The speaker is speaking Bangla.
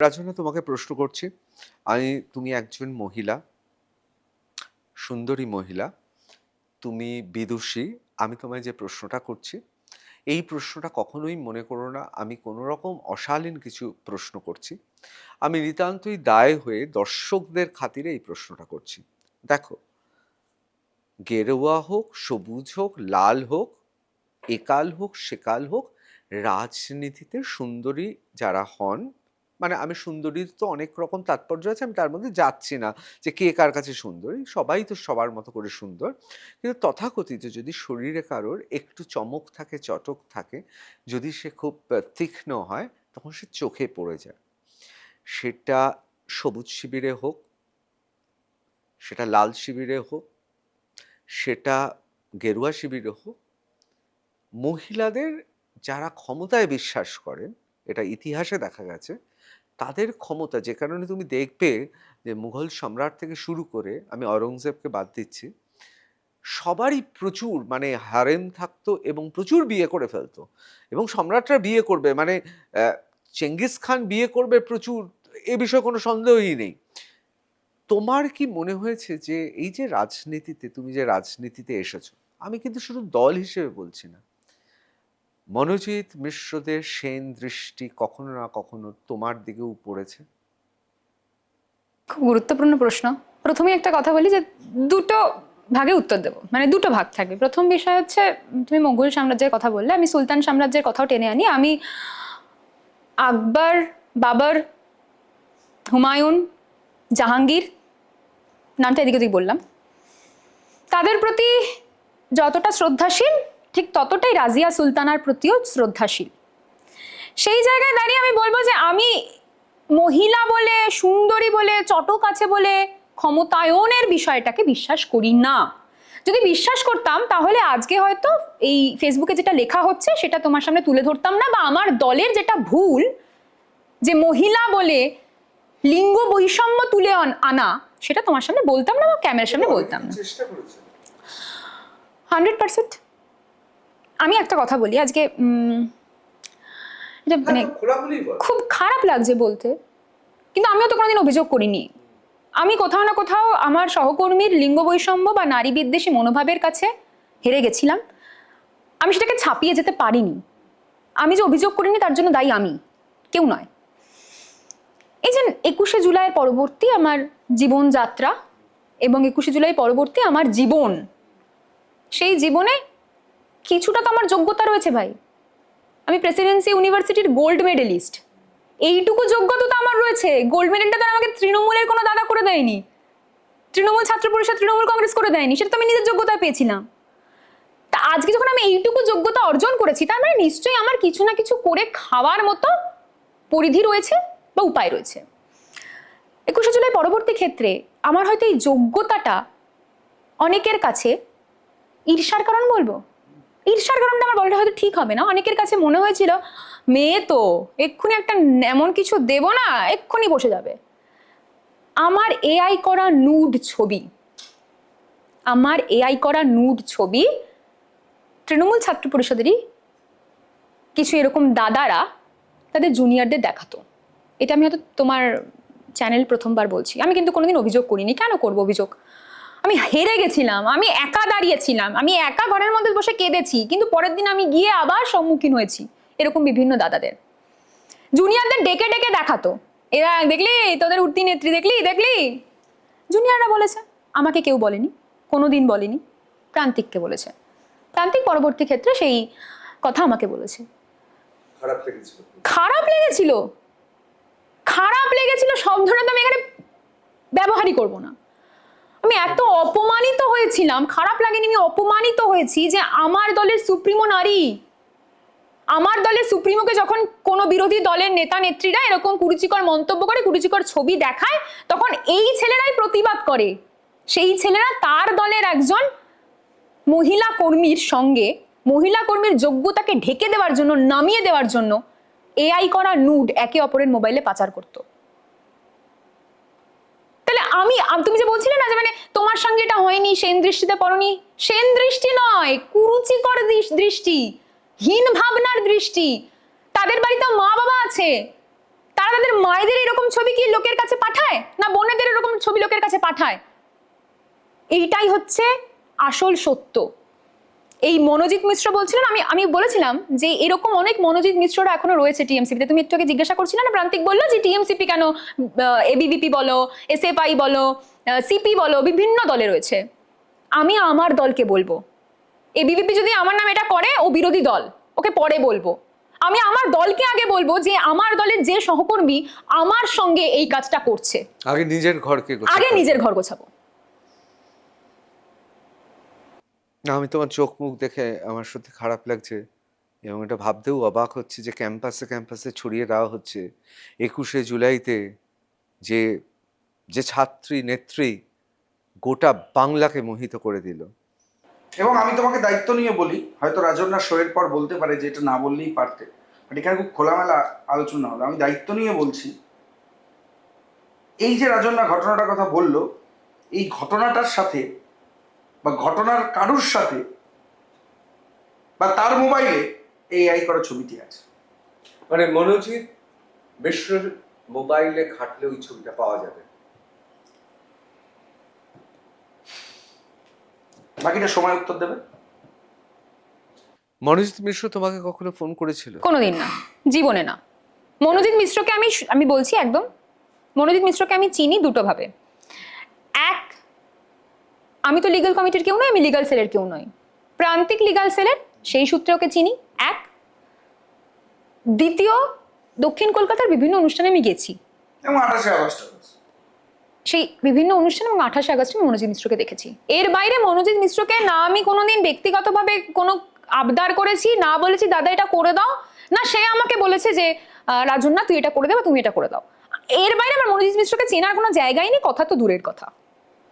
রাজনা তোমাকে প্রশ্ন করছি, আমি, তুমি একজন মহিলা, সুন্দরী মহিলা, তুমি বিদুষী, আমি তোমায় যে প্রশ্নটা করছি, এই প্রশ্নটা কখনোই মনে করো না, আমি কোনো রকম অশালীন কিছু প্রশ্ন করছি, আমি নিতান্তই দায় হয়ে দর্শকদের খাতিরে এই প্রশ্নটা করছি। দেখো, গেরুয়া হোক, সবুজ হোক, লাল হোক, একাল হোক, সেকাল হোক, রাজনীতিতে সুন্দরী যারা হন মানে আমি সুন্দরীর তো অনেক রকম তাৎপর্য আছে, আমি তার মধ্যে যাচ্ছি না যে কে কার কাছে সুন্দরী, সবাই তো সবার মতো করে সুন্দর। কিন্তু তথাকথিত যদি শরীরে কারোর একটু চমক থাকে, চটক থাকে, যদি সে খুব তীক্ষ্ণ হয়, তখন সে চোখে পড়ে যায়। সেটা সবুজ শিবিরে হোক, সেটা লাল শিবিরে হোক, সেটা গেরুয়া শিবিরে হোক, মহিলাদের যারা ক্ষমতায় বিশ্বাস করেন, এটা ইতিহাসে দেখা গেছে তাদের ক্ষমতা যে কারণে তুমি দেখবে যে মুঘল সম্রাট থেকে শুরু করে আমি অরঙ্গজেবকে বাদ দিচ্ছি, সবারই প্রচুর মানে হারেম থাকতো এবং প্রচুর বিয়ে করে ফেলতো এবং সম্রাটরা বিয়ে করবে মানে চেঙ্গিস খান বিয়ে করবে প্রচুর, এ বিষয়ে কোনো সন্দেহই নেই। তোমার কি মনে হয়েছে যে এই যে রাজনীতিতে, তুমি যে রাজনীতিতে এসেছ, আমি কিন্তু শুধু দল হিসেবে বলছি না মনোজিৎ মিশ্রদের সেন দৃষ্টি কখনো না কখনো তোমার দিকেও পড়েছে? খুব গুরুত্বপূর্ণ প্রশ্ন। প্রথমেই একটা কথা বলি যে দুটো ভাগে উত্তর দেবো। মানে দুটো ভাগ থাকবে প্রথম বিষয় হচ্ছে, তুমি মোগল সাম্রাজ্যের কথা বললে, আমি সুলতান সাম্রাজ্যের কথাও টেনে আনি। আমি আকবর, বাবর, হুমায়ুন, জাহাঙ্গীর, নামটা এদিক ওদিক বললাম। তাদের প্রতি যতটা শ্রদ্ধাশীল ঠিক ততটাই রাজিয়া সুলতানার প্রতিও শ্রদ্ধাশীল। সেই জায়গায় দাঁড়িয়ে আমি বলব যে আমি মহিলা বলে সুন্দরী বলে চটক আছে বলে ক্ষমতায়নের বিষয়টাকে বিশ্বাস করি না। যদি বিশ্বাস করতাম তাহলে আজকে হয়তো এই ফেসবুকে যেটা লেখা হচ্ছে সেটা তোমার সামনে তুলে ধরতাম না বা আমার দলের যেটা ভুল যে মহিলা বলে লিঙ্গ বৈষম্য তুলে আনা সেটা তোমার সামনে বলতাম না বা ক্যামেরার সামনে বলতাম না। Hundred percent. আমি একটা কথা বলি আজকে এটা মানে খুব খারাপ লাগছে বলতে কিন্তু আমিও তো কোনোদিন অভিযোগ করিনি। আমি কোথাও না কোথাও আমার সহকর্মীর লিঙ্গ বৈষম্য বা নারী বিদ্বেষী মনোভাবের কাছে হেরে গেছিলাম। আমি সেটাকে ছাপিয়ে যেতে পারিনি। আমি যে অভিযোগ করিনি তার জন্য দায়ী আমি কেউ নয়। এই যে একুশে জুলাই পরবর্তী আমার জীবনযাত্রা এবং একুশে জুলাই পরবর্তী আমার জীবন সেই জীবনে কিছুটা তো আমার যোগ্যতা রয়েছে ভাই। আমি প্রেসিডেন্সি ইউনিভার্সিটির গোল্ড মেডেলিস্ট। এইটুকু যোগ্যতা তো আমার রয়েছে। গোল্ড মেডেলটা তো আমাকে তৃণমূলের কোনো দাদা করে দেয়নি। তৃণমূল ছাত্র পরিষদ, তৃণমূল কংগ্রেস করে দেয়নি। সেটা তো আমি নিজের যোগ্যতায় পেয়েছিলাম। তা আজকে যখন আমি এইটুকু যোগ্যতা অর্জন করেছি, তার মানে নিশ্চয়ই আমার কিছু না কিছু করে খাওয়ার মতো পরিধি রয়েছে বা উপায় রয়েছে। একুশে জুলাই পরবর্তী ক্ষেত্রে আমার হয়তো এই যোগ্যতাটা অনেকের কাছে ঈর্ষার কারণ বলব? ঈর্ষার কারণটা আমার বলাটা হয়তো ঠিক হবে না। অনেকের কাছে মনে হয়েছিল, মেয়ে তো, এক্ষুনি একটা এমন কিছু দেব না, এক্ষুনি বসে যাবে। আমার এআই করা নুড ছবি, আমার এআই করা নুড ছবি, তৃণমূল ছাত্র পরিষদেরই কিছু এরকম দাদারা তাদের জুনিয়রদের দেখাতো। এটা আমি হয়তো তোমার চ্যানেল প্রথমবার বলছি। আমি কিন্তু কোনোদিন অভিযোগ করিনি। কেন করব অভিযোগ? আমি হেরে গেছিলাম আমি একা দাঁড়িয়েছিলাম আমি একা ঘরের মধ্যে বসে কেঁদেছি কিন্তু পরের দিন আমি গিয়ে আবার সম্মুখীন হয়েছি এরকম বিভিন্ন দাদাদের। জুনিয়রদের ডেকে ডেকে দেখাতো। এরা দেখলি তোদের উঠতি নেত্রী দেখলি দেখলি? জুনিয়ররা বলেছে আমাকে কেউ বলেনি কোনো দিন বলেনি প্রান্তিককে বলেছে। প্রান্তিক পরবর্তী ক্ষেত্রে সেই কথা আমাকে বলেছে। খারাপ লেগেছিল। খারাপ লেগেছিল? শব্দটা তো আমি এখানে ব্যবহারই করব না। আমি এত অপমানিত হয়েছিলাম, খারাপ লাগেনি, আমি অপমানিত হয়েছি যে আমার দলের সুপ্রিমো নারী। আমার দলের সুপ্রিমোকে যখন কোনো বিরোধী দলের নেতা, নেত্রীরা এরকম কুরুচিকর মন্তব্য করে, কুরুচিকর ছবি দেখায়, তখন এই ছেলেরাই প্রতিবাদ করে। সেই ছেলেরা তার দলের একজন মহিলা কর্মীর সঙ্গে, মহিলা কর্মীর যোগ্যতাকে ঢেকে দেওয়ার জন্য, নামিয়ে দেওয়ার জন্য এআই করা নুড একে অপরের মোবাইলে পাচার করত। আমি তুমি যে বলছিলে না যে মানে তোমার সঙ্গে এটা হয়নি, সেন দৃষ্টিতে পড়নি, সেন দৃষ্টি নয়, কুরুচিকর দৃষ্টি, হীন ভাবনার দৃষ্টি। তাদের বাড়িতে মা বাবা আছে। তারা তাদের মায়েদের এরকম ছবি কি লোকের কাছে পাঠায়? না বোনেদের এরকম ছবি লোকের কাছে পাঠায়? এইটাই হচ্ছে আসল সত্য। এই মনোজিৎ মিশ্র বলছিলেন আমি আমি বলেছিলাম যে এরকম অনেক মনোজিৎ মিশ্ররা এখনও রয়েছে টিএমসিপিতে তুমি একটু আগে জিজ্ঞাসা করছিলে না? প্রান্তিক বলল যে টিএমসিপি কেন এবিভিপি বলো এসএফআই বলো সিপি বলো বিভিন্ন দলে রয়েছে। আমি আমার দলকে বলব। এবিভিপি যদি আমার নাম এটা করে ও বিরোধী দল ওকে পরে বলব। আমি আমার দলকে আগে বলব যে আমার দলের যে সহকর্মী আমার সঙ্গে এই কাজটা করছে। আগে নিজের ঘরকে আগে নিজের ঘর গোছাবো। না, আমি তোমার চোখ মুখ দেখে আমার সত্যি খারাপ লাগছে এবং এটা ভাবতেও অবাক হচ্ছে যে ক্যাম্পাসে ক্যাম্পাসে ছড়িয়ে দেওয়া হচ্ছে। একুশে জুলাইতে যে যে ছাত্রী নেত্রী গোটা বাংলাকে মোহিত করে দিল। এবং আমি তোমাকে দায়িত্ব নিয়ে বলি হয়তো রাজন্যা শোয়ের পর বলতে পারে যে এটা না বললেই পারতে। বাট এখানে খুব খোলামেলা আলোচনা হলো। আমি দায়িত্ব নিয়ে বলছি এই যে রাজন্যা ঘটনাটার কথা বলল এই ঘটনাটার সাথে বা ঘটনার কারুর সাথে বা তার মোবাইলে এই আই করা ছবিটি আছে। মানে মনোজিৎ মিশ্রের মোবাইলে ঘাটলে ওই ছবিটা পাওয়া যাবে। বাকিটা সময় উত্তর দেবে। মনোজিৎ মিশ্র তোমাকে কখনো ফোন করেছিল? কোনোদিন না জীবনে না। মনোজিৎ মিশ্রকে আমি আমি বলছি একদম মনোজিৎ মিশ্রকে আমি চিনি দুটো ভাবে। আমি তো লিগাল কমিটির কেউ নই আমি লিগাল সেলের কেউ নই। প্রান্তিক লিগাল সেলের সেই সূত্রে ওকে চিনি এক। দ্বিতীয় দক্ষিণ কলকাতার বিভিন্ন অনুষ্ঠানে আমি গেছি। সেই বিভিন্ন অনুষ্ঠান এবং আঠাশে আগস্ট আমি মনোজিৎ মিশ্রকে দেখেছি। এর বাইরে মনোজিৎ মিশ্রকে না আমি কোনোদিন ব্যক্তিগতভাবে কোনো আবদার করেছি না বলেছি দাদা এটা করে দাও। না সে আমাকে বলেছে যে আহ, রাজন্না তুই এটা করে দে বা তুমি এটা করে দাও। এর বাইরে আমার মনোজিৎ মিশ্রকে চেনার কোনো জায়গাই নেই কথা তো দূরের কথা।